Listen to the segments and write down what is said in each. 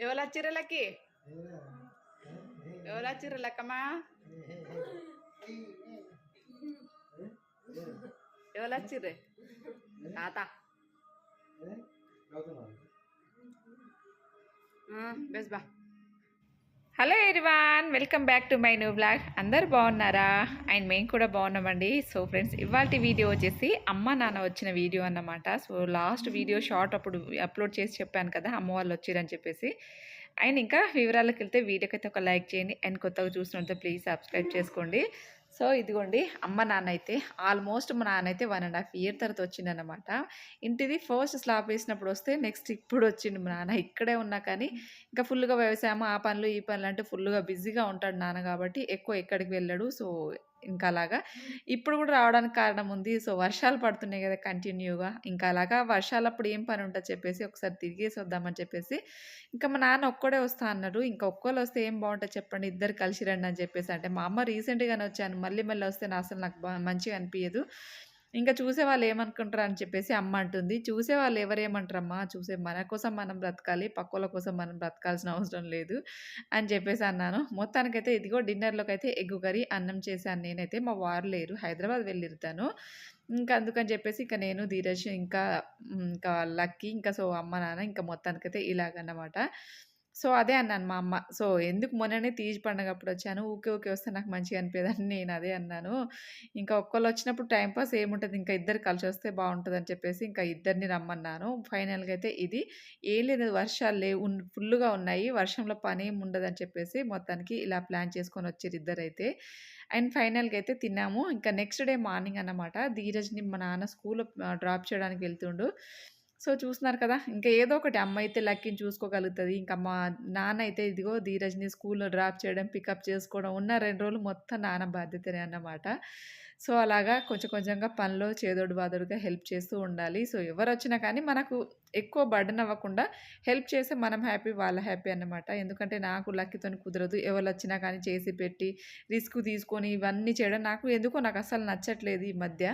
ఎవరు వచ్చిర్రు లక్కి ఎవరు వచ్చిర్రు లక్కమ్మా ఎవరు వచ్చిర్రే తాత బెస్ బా hello everyone welcome back to my new blog. అందరు బాగున్నారా? అండ్ మేము కూడా బాగున్నామండి. సో ఫ్రెండ్స్ ఇవాళ వీడియో వచ్చేసి అమ్మ నాన్న వచ్చిన వీడియో అన్నమాట. సో లాస్ట్ వీడియో షార్ట్ అప్పుడు అప్లోడ్ చేసి చెప్పాను కదా అమ్మ వాళ్ళు వచ్చారని చెప్పేసి. అండ్ ఇంకా వివరాలకు వెళ్తే వీడియోకి అయితే ఒక లైక్ చేయండి. అండ్ కొత్తగా చూసినట్టు ప్లీజ్ సబ్స్క్రైబ్ చేసుకోండి. సో ఇదిగోండి అమ్మ నాన్న అయితే ఆల్మోస్ట్ మా నాన్న అయితే వన్ అండ్ హాఫ్ ఇయర్ తర్వాత వచ్చిందనమాట ఇంటిది ఫస్ట్ స్లాబ్ వేసినప్పుడు వస్తే నెక్స్ట్ ఇప్పుడు వచ్చింది మా నాన్న. ఇక్కడే ఉన్నా కానీ ఇంకా ఫుల్గా వ్యవసాయం ఆ పనులు ఈ పనులు అంటే ఫుల్గా బిజీగా ఉంటాడు నాన్న కాబట్టి ఎక్కువ ఎక్కడికి వెళ్ళాడు. సో ఇంకా అలాగా ఇప్పుడు కూడా రావడానికి కారణం ఉంది. సో వర్షాలు పడుతున్నాయి కదా కంటిన్యూగా. ఇంకా అలాగా వర్షాలప్పుడు ఏం పని ఉంటుంది చెప్పేసి ఒకసారి తిరిగేసి వద్దామని చెప్పేసి. ఇంకా మా నాన్న ఒక్కడే వస్తా అన్నారు ఇంకా ఒక్కళ్ళు వస్తే ఏం బాగుంటుంది చెప్పండి. ఇద్దరు కలిసి రండి అని చెప్పేసి. అంటే మా అమ్మ రీసెంట్గానే వచ్చాను. మళ్ళీ మళ్ళీ వస్తే నా అసలు నాకు మంచిగా అనిపించదు ఇంకా చూసే వాళ్ళు ఏమనుకుంటారు అని చెప్పేసి అమ్మ అంటుంది. చూసే వాళ్ళు ఎవరేమంటారమ్మా? చూసే మన కోసం మనం బ్రతకాలి పక్కల కోసం మనం బ్రతకాల్సిన అవసరం లేదు అని చెప్పేసి అన్నాను. మొత్తానికైతే ఇదిగో డిన్నర్లోకి అయితే ఎగ్గు కర్రీ అన్నం చేశాను నేనైతే. మా వారు లేరు. హైదరాబాద్ వెళ్ళిరుతాను. ఇంకా అందుకని చెప్పేసి ఇంకా నేను ధీరజ్ ఇంకా ఇంకా లక్కీ ఇంకా సో అమ్మ నాన్న ఇంకా మొత్తానికైతే ఇలాగన్నమాట. సో అదే అన్నాను మా అమ్మ. సో ఎందుకు మొన్ననే తీజ్ పండగ అప్పుడు వచ్చాను ఊకే ఊకే వస్తే నాకు మంచిగా అనిపించదని నేను అదే అన్నాను. ఇంకా ఒక్కళ్ళు వచ్చినప్పుడు టైంపాస్ ఏముంటుంది ఇంకా ఇద్దరు కలిసి వస్తే బాగుంటుంది అని చెప్పేసి ఇంకా ఇద్దరిని రమ్మన్నాను. ఫైనల్గా అయితే ఇది ఏం లేదు వర్షాలు లేవు ఫుల్గా ఉన్నాయి వర్షంలో పని ఏమి ఉండదని చెప్పేసి మొత్తానికి ఇలా ప్లాన్ చేసుకొని వచ్చారు ఇద్దరు అయితే అండ్ ఫైనల్గా అయితే తిన్నాము. ఇంకా నెక్స్ట్ డే మార్నింగ్ అన్నమాట ధీరజ్ని మా నాన్న స్కూల్లో డ్రాప్ చేయడానికి వెళ్తుండు. సో చూస్తున్నారు కదా! ఇంకా ఏదో ఒకటి అమ్మ అయితే లక్కీని చూసుకోగలుగుతుంది. ఇంకా మా నాన్న అయితే ఇదిగో ధీరజ్ని స్కూల్లో డ్రాప్ చేయడం పికప్ చేసుకోవడం ఉన్న రెండు రోజులు మొత్తం నాన్న బాధ్యతనే అన్నమాట. సో అలాగా కొంచెం కొంచెంగా పనిలో చేదోడు బాదోడుగా హెల్ప్ చేస్తూ ఉండాలి. సో ఎవరు వచ్చినా కానీ మనకు ఎక్కువ బర్డన్ అవ్వకుండా హెల్ప్ చేస్తే మనం హ్యాపీ వాళ్ళ హ్యాపీ అన్నమాట. ఎందుకంటే నాకు లక్కీతో కుదరదు. ఎవరు వచ్చినా కానీ చేసి పెట్టి రిస్క్ తీసుకొని ఇవన్నీ చేయడం నాకు ఎందుకో నాకు అసలు నచ్చట్లేదు ఈ మధ్య.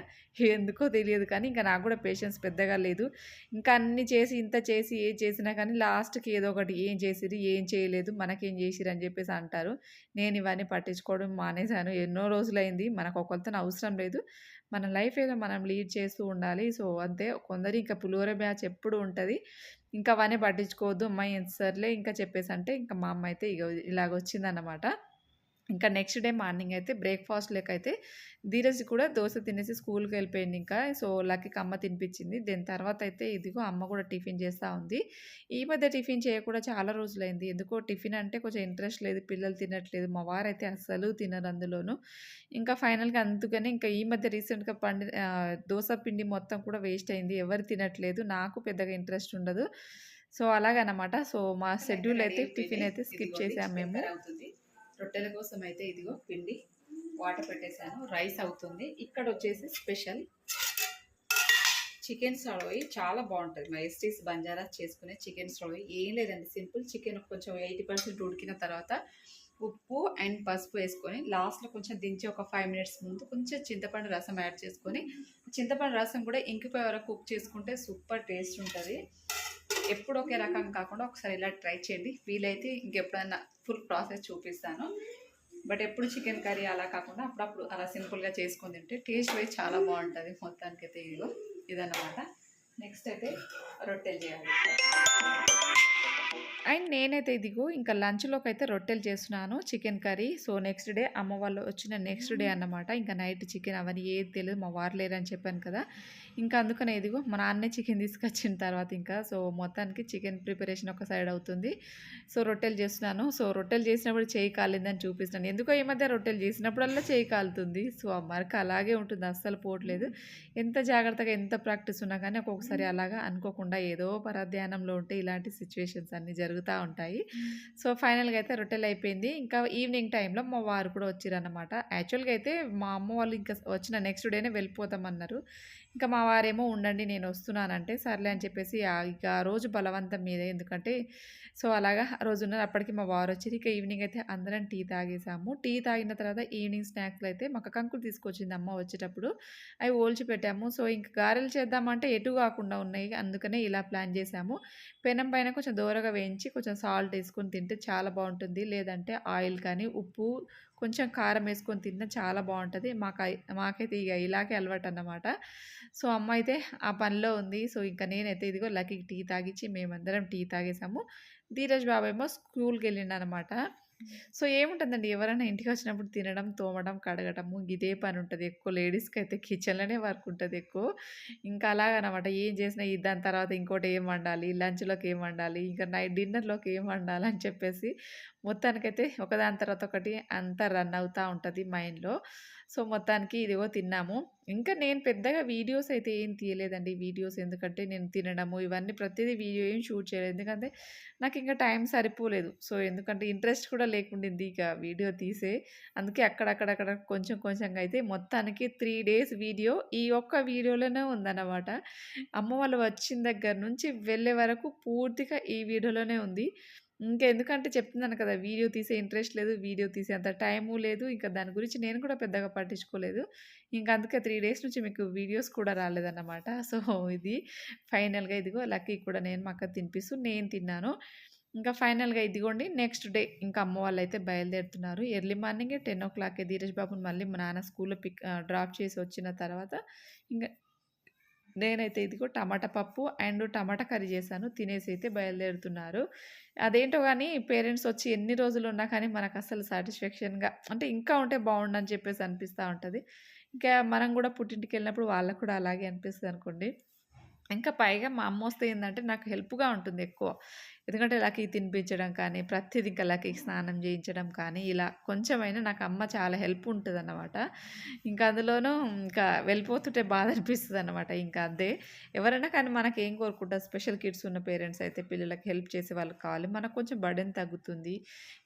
ఎందుకో తెలియదు కానీ ఇంకా నాకు కూడా పేషెన్స్ పెద్దగా లేదు. ఇంకా అన్ని చేసి ఇంత చేసి ఏం చేసినా కానీ లాస్ట్కి ఏదో ఒకటి ఏం చేసిరు ఏం చేయలేదు మనకేం చేసిరు అని చెప్పేసి అంటారు. నేను ఇవన్నీ పట్టించుకోవడం మానేశాను. ఎన్నో రోజులైంది. మనకు ఒకరితో అవసరం అవసరం లేదు. మన లైఫ్ ఏదో మనం లీడ్ చేస్తూ ఉండాలి. సో అంతే. కొందరు ఇంకా పులిహోర బ్యాచ్ ఎప్పుడు ఉంటుంది. ఇంకా అవన్నీ పట్టించుకోవద్దు. అమ్మాయి ఎంత సర్లే ఇంకా చెప్పేసి అంటే ఇంకా మా అమ్మ అయితే ఇక ఇలాగ వచ్చిందన్నమాట ఇంకా నెక్స్ట్ డే మార్నింగ్ అయితే బ్రేక్ఫాస్ట్ లెక్క అయితే ధీరజ్ కూడా దోశ తినేసి స్కూల్కి వెళ్ళిపోయింది ఇంకా. సో లక్కీకి అమ్మ తినిపించింది. దాని తర్వాత అయితే ఇదిగో అమ్మ కూడా టిఫిన్ చేస్తూ ఉంది. ఈ మధ్య టిఫిన్ చేయకుండా చాలా రోజులైంది. ఎందుకో టిఫిన్ అంటే కొంచెం ఇంట్రెస్ట్ లేదు పిల్లలు తినట్లేదు. మా వారైతే అస్సలు తినరు అందులోను. ఇంకా ఫైనల్గా అందుకని ఇంకా ఈ మధ్య రీసెంట్గా పండి దోశ పిండి మొత్తం కూడా వేస్ట్ అయింది. ఎవరు తినట్లేదు. నాకు పెద్దగా ఇంట్రెస్ట్ ఉండదు. సో అలాగనమాట. సో మా షెడ్యూల్ అయితే టిఫిన్ అయితే స్కిప్ చేసాం మేము. రొట్టెల కోసం అయితే ఇదిగో పిండి వాటర్ పెట్టేశాను రైస్ అవుతుంది. ఇక్కడ వచ్చేసి స్పెషల్ చికెన్ సడోయి చాలా బాగుంటుంది. మా ఎస్టీస్ బంజారా చేసుకునే చికెన్ సడోయి ఏం లేదండి సింపుల్ చికెన్ కొంచెం ఎయిటీ పర్సెంట్ ఉడికిన తర్వాత ఉప్పు అండ్ పసుపు వేసుకొని లాస్ట్లో కొంచెం దించి ఒక ఫైవ్ మినిట్స్ ముందు కొంచెం చింతపండు రసం యాడ్ చేసుకొని చింతపండు రసం కూడా ఇంకిపోయే వరకు కుక్ చేసుకుంటే సూపర్ టేస్ట్ ఉంటుంది. ఎప్పుడు ఒకే రకం కాకుండా ఒకసారి ఇలా ట్రై చేయండి. వీలైతే ఇంకెప్పుడైనా ఫుల్ ప్రాసెస్ చూపిస్తాను. బట్ ఎప్పుడు చికెన్ కర్రీ అలా కాకుండా అప్పుడప్పుడు అలా సింపుల్గా చేసుకొని తింటే టేస్ట్ వైజ్ చాలా బాగుంటుంది మొత్తానికైతే ఇదిగో. ఇదన్నమాట. నెక్స్ట్ అయితే రొట్టెలు చేయాలి. అండ్ నేనైతే ఇదిగో ఇంకా లంచ్లోకి అయితే రొట్టెలు చేస్తున్నాను chicken curry. So next day అమ్మ వాళ్ళు వచ్చిన నెక్స్ట్ డే అన్నమాట. ఇంకా నైట్ చికెన్ అవన్నీ ఏది తెలియదు మా వారు లేరని చెప్పాను కదా. ఇంకా అందుకనే ఇదిగో మా నాన్నే చికెన్ తీసుకొచ్చిన తర్వాత ఇంకా. సో మొత్తానికి చికెన్ ప్రిపరేషన్ ఒక సైడ్ అవుతుంది. సో రొట్టెలు చేస్తున్నాను. సో రొట్టెలు చేసినప్పుడు చేయి కాలిందని చూపిస్తున్నాను. ఎందుకో ఈ మధ్య రొట్టెలు చేసినప్పుడల్లా చేయి కాలుతుంది. సో ఆ మరక అలాగే ఉంటుంది అస్సలు పోవట్లేదు. ఎంత జాగ్రత్తగా ఎంత ప్రాక్టీస్ ఉన్నా కానీ ఒక్కొక్కసారి అలాగా అనుకోకుండా ఏదో పరధ్యానంలో ఉంటే ఇలాంటి సిచ్యువేషన్స్ అన్నీ జరుగుతూ ఉంటాయి. సో ఫైనల్గా అయితే రొట్టెలు అయిపోయింది ఇంకా ఈవినింగ్ టైంలో మా వారు కూడా వచ్చారన్నమాట. యాక్చువల్గా అయితే మా అమ్మ వాళ్ళు ఇంకా వచ్చిన నెక్స్ట్ డేనే వెళ్ళిపోతామన్నారు. ఇంకా మా వారేమో ఉండండి నేను వస్తున్నానంటే సర్లే అని చెప్పేసి ఇక ఆ రోజు బలవంతం మీదే ఎందుకంటే సో అలాగా ఆ రోజు ఉన్నారు అప్పటికి మా వారు వచ్చి ఇక ఈవినింగ్ అయితే అందరం టీ తాగేసాము. టీ తాగిన తర్వాత ఈవినింగ్ స్నాక్స్లో అయితే మాకు కంకులు తీసుకొచ్చింది అమ్మ వచ్చేటప్పుడు. అవి ఓల్చి పెట్టాము. సో ఇంక గారెలు చేద్దామంటే ఎటు కాకుండా ఉన్నాయి. అందుకనే ఇలా ప్లాన్ చేసాము. పెనం పైన కొంచెం దూరగా వేయించి కొంచెం సాల్ట్ వేసుకొని తింటే చాలా బాగుంటుంది. లేదంటే ఆయిల్ కానీ ఉప్పు కొంచెం కారం వేసుకొని తిన్నా చాలా బాగుంటుంది. మాకు మాకైతే ఇక ఇలాగే అలవాటు అన్నమాట సో అమ్మ అయితే ఆ పనిలో ఉంది. సో ఇంకా నేనైతే ఇదిగో లక్కీకి టీ తాగిచ్చి మేమందరం టీ తాగేసాము. ధీరజ్ బాబు ఏమో స్కూల్కి వెళ్ళిండనమాట సో ఏముంటుందండి? ఎవరైనా ఇంటికి వచ్చినప్పుడు తినడం తోమడం కడగటము ఇదే పని ఉంటుంది ఎక్కువ. లేడీస్కి అయితే కిచెన్లోనే వర్క్ ఉంటుంది ఎక్కువ. ఇంకా అలాగనమాట. ఏం చేసినా దాని తర్వాత ఇంకోటి ఏం వండాలి? లంచ్లోకి ఏం వండాలి? ఇంకా నైట్ డిన్నర్లోకి ఏం వండాలి? అని చెప్పేసి మొత్తానికైతే ఒకదాని తర్వాత ఒకటి అంతా రన్ అవుతూ ఉంటుంది మైండ్లో. సో మొత్తానికి ఇదిగో తిన్నాము. ఇంకా నేను పెద్దగా వీడియోస్ అయితే ఏం తీయలేదండి. వీడియోస్ ఎందుకంటే నేను తినడము ఇవన్నీ ప్రతిదీ వీడియో ఏం షూట్ చేయలేదు. ఎందుకంటే నాకు ఇంకా టైం సరిపోలేదు. సో ఎందుకంటే ఇంట్రెస్ట్ కూడా లేకుండింది ఇక వీడియో తీసే. అందుకే అక్కడక్కడక్కడ కొంచెం కొంచెంగా అయితే మొత్తానికి త్రీ డేస్ వీడియో ఈ ఒక్క వీడియోలోనే ఉందన్నమాట. అమ్మ వాళ్ళు వచ్చిన దగ్గర నుంచి వెళ్ళే వరకు పూర్తిగా ఈ వీడియోలోనే ఉంది. ఇంకెందుకంటే చెప్తున్నాను కదా వీడియో తీసే ఇంట్రెస్ట్ లేదు వీడియో తీసే అంత టైము లేదు. ఇంకా దాని గురించి నేను కూడా పెద్దగా పట్టించుకోలేదు. ఇంకా అందుకే త్రీ డేస్ నుంచి మీకు వీడియోస్ కూడా రాలేదన్నమాట. సో ఇది ఫైనల్గా ఇదిగో లక్కీ కూడా నేను మా అక్క తినిపిస్తూ నేను తిన్నాను. ఇంకా ఫైనల్గా ఇదిగోండి నెక్స్ట్ డే ఇంకా అమ్మ వాళ్ళు అయితే బయలుదేరుతున్నారు. ఎర్లీ మార్నింగ్ టెన్ ఓ క్లాక్కి ధీరజ్ బాబుని మళ్ళీ మా నాన్న స్కూల్లో పిక్ డ్రాప్ చేసి వచ్చిన తర్వాత ఇంకా నేనైతే ఇదిగో టమాటా పప్పు అండ్ టమాటా కర్రీ చేశాను తినేసి అయితే బయలుదేరుతున్నారు. అదేంటో కానీ పేరెంట్స్ వచ్చి ఎన్ని రోజులు ఉన్నా కానీ మనకు అసలు సాటిస్ఫాక్షన్గా అంటే ఇంకా ఉంటే బాగుండని చెప్పేసి అనిపిస్తూ ఉంటుంది. ఇంకా మనం కూడా పుట్టింటికి వెళ్ళినప్పుడు వాళ్ళకు కూడా అలాగే అనిపిస్తుంది అనుకోండి. ఇంకా పైగా మా అమ్మ వస్తే ఏంటంటే నాకు హెల్ప్గా ఉంటుంది ఎక్కువ. ఎందుకంటే లక్కీ తినిపించడం కానీ ప్రతిదీ ఇంకా లక్కీకి స్నానం చేయించడం కానీ ఇలా కొంచెమైనా నాకు అమ్మ చాలా హెల్ప్ ఉంటుంది అన్నమాట ఇంకా అందులోనూ ఇంకా వెళ్ళిపోతుంటే బాధ అనిపిస్తుంది అనమాట ఇంకా అదే ఎవరైనా కానీ మనకి ఏం కోరుకుంటారు? స్పెషల్ కిడ్స్ ఉన్న పేరెంట్స్ అయితే పిల్లలకి హెల్ప్ చేసే వాళ్ళకి కావాలి మనకు కొంచెం బర్డెన్ తగ్గుతుంది.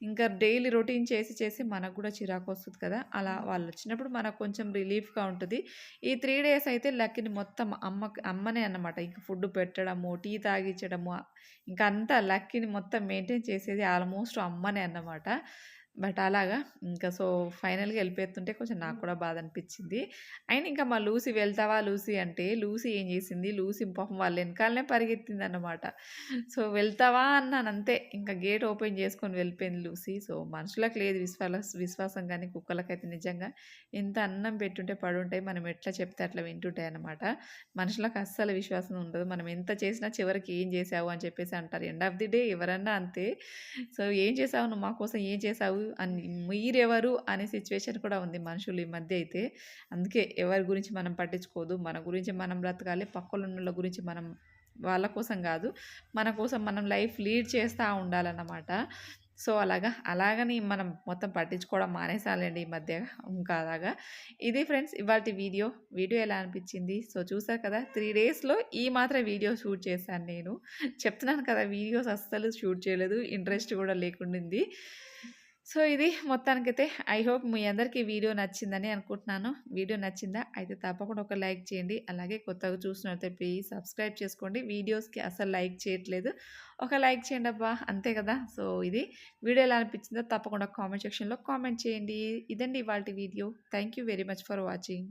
ఇంకా డైలీ రొటీన్ చేసి చేసి మనకు కూడా చిరాకు వస్తుంది కదా. అలా వాళ్ళు వచ్చినప్పుడు మనకు కొంచెం రిలీఫ్గా ఉంటుంది. ఈ త్రీ డేస్ అయితే లక్కీని మొత్తం అమ్మ అమ్మనే అన్నమాట. ఇంకా ఫుడ్ పెట్టడము టీ తాగించడము ఇంకా అంతా లక్కీని మొత్తం మెయింటైన్ చేసేది ఆల్మోస్ట్ అమ్మనే అన్నమాట. బట్ అలాగా. ఇంకా సో ఫైనల్గా వెళ్ళిపోతుంటే కొంచెం నాకు కూడా బాధ అనిపించింది. అండ్ ఇంకా మా లూసీ వెళ్తావా లూసీ అంటే లూసీ ఏం చేసింది? లూసీ పాపం వాళ్ళ వెనకాలనే పరిగెత్తింది అన్నమాట సో వెళ్తావా అన్నాను అంతే. ఇంకా గేట్ ఓపెన్ చేసుకొని వెళ్ళిపోయింది లూసీ. సో మనుషులకు లేదు విశ్వాస విశ్వాసం కానీ కుక్కలకైతే నిజంగా ఎంత అన్నం పెట్టుంటే పడుంటాయి మనం ఎట్లా చెప్తే అట్లా వింటుంటాయి అనమాట మనుషులకు అస్సలు విశ్వాసం ఉండదు. మనం ఎంత చేసినా చివరికి ఏం చేసావు అని చెప్పేసి అంటారు. ఎండ్ ఆఫ్ ది డే ఎవరన్నా అంతే. సో ఏం చేసావు? నువ్వు మా కోసం ఏం చేసావు? అని మీరెవరు అనే సిచ్యువేషన్ కూడా ఉంది మనుషులు ఈ మధ్య అయితే. అందుకే ఎవరి గురించి మనం పట్టించుకోదు. మన గురించి మనం బ్రతకాలి. పక్కల గురించి మనం వాళ్ళ కోసం కాదు. మన కోసం మనం లైఫ్ లీడ్ చేస్తూ ఉండాలన్నమాట. సో అలాగా. అలాగని మనం మొత్తం పట్టించుకోవడం మానేసాలండి ఈ మధ్య. ఇంకా అలాగా. ఇది ఫ్రెండ్స్ ఇవాళ వీడియో. వీడియో ఎలా అనిపించింది? సో చూసారు కదా. త్రీ డేస్లో ఈ మాత్రం వీడియో షూట్ చేశాను నేను. చెప్తున్నాను కదా వీడియోస్ అస్సలు షూట్ చేయలేదు. ఇంట్రెస్ట్ కూడా లేకుండింది. సో ఇది మొత్తానికైతే ఐ హోప్ మీ అందరికీ వీడియో నచ్చిందని అనుకుంటున్నాను. వీడియో నచ్చిందా? అయితే తప్పకుండా ఒక లైక్ చేయండి. అలాగే కొత్తగా చూసినట్లయితే ప్లీజ్ సబ్స్క్రైబ్ చేసుకోండి. వీడియోస్కి అసలు లైక్ చేయట్లేదు. ఒక లైక్ చేయండి అబ్బా. అంతే కదా? సో ఇది వీడియో ఎలా అనిపించిందో తప్పకుండా కామెంట్ సెక్షన్లో కామెంట్ చేయండి. ఇదండి ఇవాళ video. Thank you very much for watching.